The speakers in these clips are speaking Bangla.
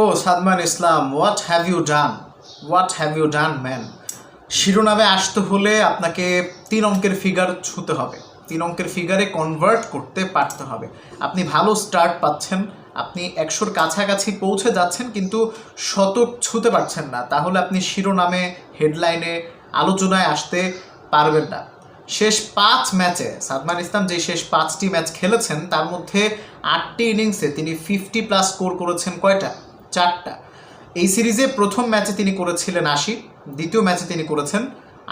O Sadman Islam what have you done what have you done man শিরোনামে আসতে হলে আপনাকে তিন অঙ্কের ফিগার ছুতে হবে। তিন অঙ্কের ফিগারে কনভার্ট করতে পারতে হবে। আপনি ভালো স্টার্ট পাচ্ছেন, আপনি একশোর কাছাকাছি পৌঁছে যাচ্ছেন, কিন্তু শতক ছুতে পারছেন না। তাহলে আপনি শিরোনামে হেডলাইনে আলোচনায় আসতে পারবেন না। শেষ পাঁচ ম্যাচে সাদমান ইসলাম যে শেষ পাঁচটি ম্যাচ খেলেছেন, তার মধ্যে আটটি ইনিংসে তিনি ফিফটি প্লাস স্কোর করেছেন কয়টা? চারটা। এই সিরিজে প্রথম ম্যাচে তিনি করেছিলেন আশি, দ্বিতীয় ম্যাচে তিনি করেছেন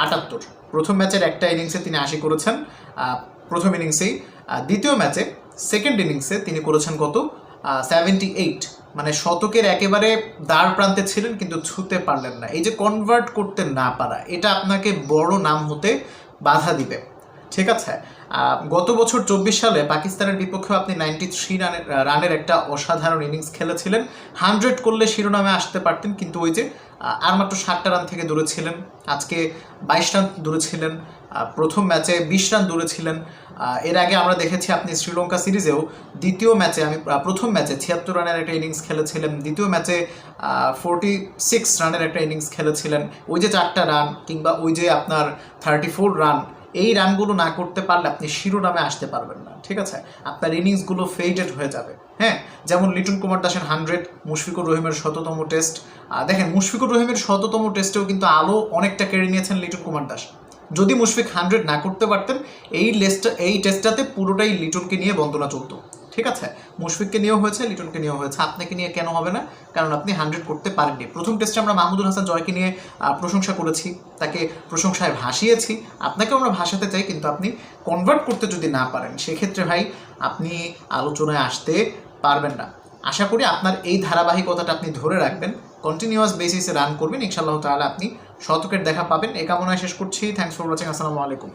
আটাত্তর। প্রথম ম্যাচের একটা ইনিংসে তিনি আশি করেছেন প্রথম ইনিংসেই। দ্বিতীয় ম্যাচে সেকেন্ড ইনিংসে তিনি করেছেন কত? সেভেন্টি এইট মানে শতকের একেবারে দ্বার প্রান্তে ছিলেন কিন্তু ছুতে পারলেন না। এই যে কনভার্ট করতে না পারা, এটা আপনাকে বড় নাম হতে বাধা দিবে। ঠিক আছে। গত বছর চব্বিশ সালে পাকিস্তানের বিপক্ষে আপনি নাইনটি থ্রি রানের রানের একটা অসাধারণ ইনিংস খেলেছিলেন। হান্ড্রেড করলে শিরোনামে আসতে পারতেন, কিন্তু ওই যে আর মাত্র ষাটটা রান থেকে দূরে ছিলেন। আজকে বাইশ রান দূরে ছিলেন প্রথম ম্যাচে বিশ রান দূরে ছিলেন। এর আগে আমরা দেখেছি আপনি শ্রীলঙ্কা সিরিজেও দ্বিতীয় ম্যাচে, আমি প্রথম ম্যাচে ছিয়াত্তর রানের একটা ইনিংস খেলেছিলেন। দ্বিতীয় ম্যাচে ফোরটি সিক্স রানের একটা ইনিংস খেলেছিলেন। ওই যে চারটা রান কিংবা ওই যে আপনার থার্টি ফোর রান এই রানগুলো না করতে পারলে আপনি শিরোনামে আসতে পারবেন না, ঠিক আছে? আপনার ইনিংসগুলো ফেইডেড হয়ে যাবে হ্যাঁ? যেমন লিটন কুমার দাসের হান্ড্রেড মুশফিকুর রহিমের শততম টেস্ট দেখেন মুশফিকুর রহিমের শততম টেস্টেও কিন্তু আলো অনেকটা কেড়ে নিয়েছেন লিটন কুমার দাস। যদি মুশফিক হান্ড্রেড না করতে পারতেন, এই লেস্টটা এই টেস্টটাতে পুরোটাই লিটনকে নিয়ে বন্দনা চলতো। ঠিক আছে? মুশফিককে নিয়েও হয়েছে, লিটনকে নিয়েও হয়েছে। আপনাকে নিয়ে কেন হবে না? কারণ আপনি হান্ড্রেড করতে পারেননি। প্রথম টেস্টে আমরা মাহমুদুল হাসান জয়কে নিয়ে প্রশংসা করেছি, তাকে প্রশংসায় ভাসিয়েছি। আপনাকেও আমরা ভাসাতে চাই, কিন্তু আপনি কনভার্ট করতে যদি না পারেন, সেক্ষেত্রে ভাই আপনি আলোচনায় আসতে পারবেন না। আশা করি আপনার এই ধারাবাহিকতাটা আপনি ধরে রাখবেন। কন্টিনিউয়াস বেসিসে রান করবেন। ইনশাআল্লাহ তাহলে আপনি শতকের দেখা পাবেন। এ কামনায় শেষ করছি। থ্যাংকস ফর ওয়াচিং আসসালামু আলাইকুম।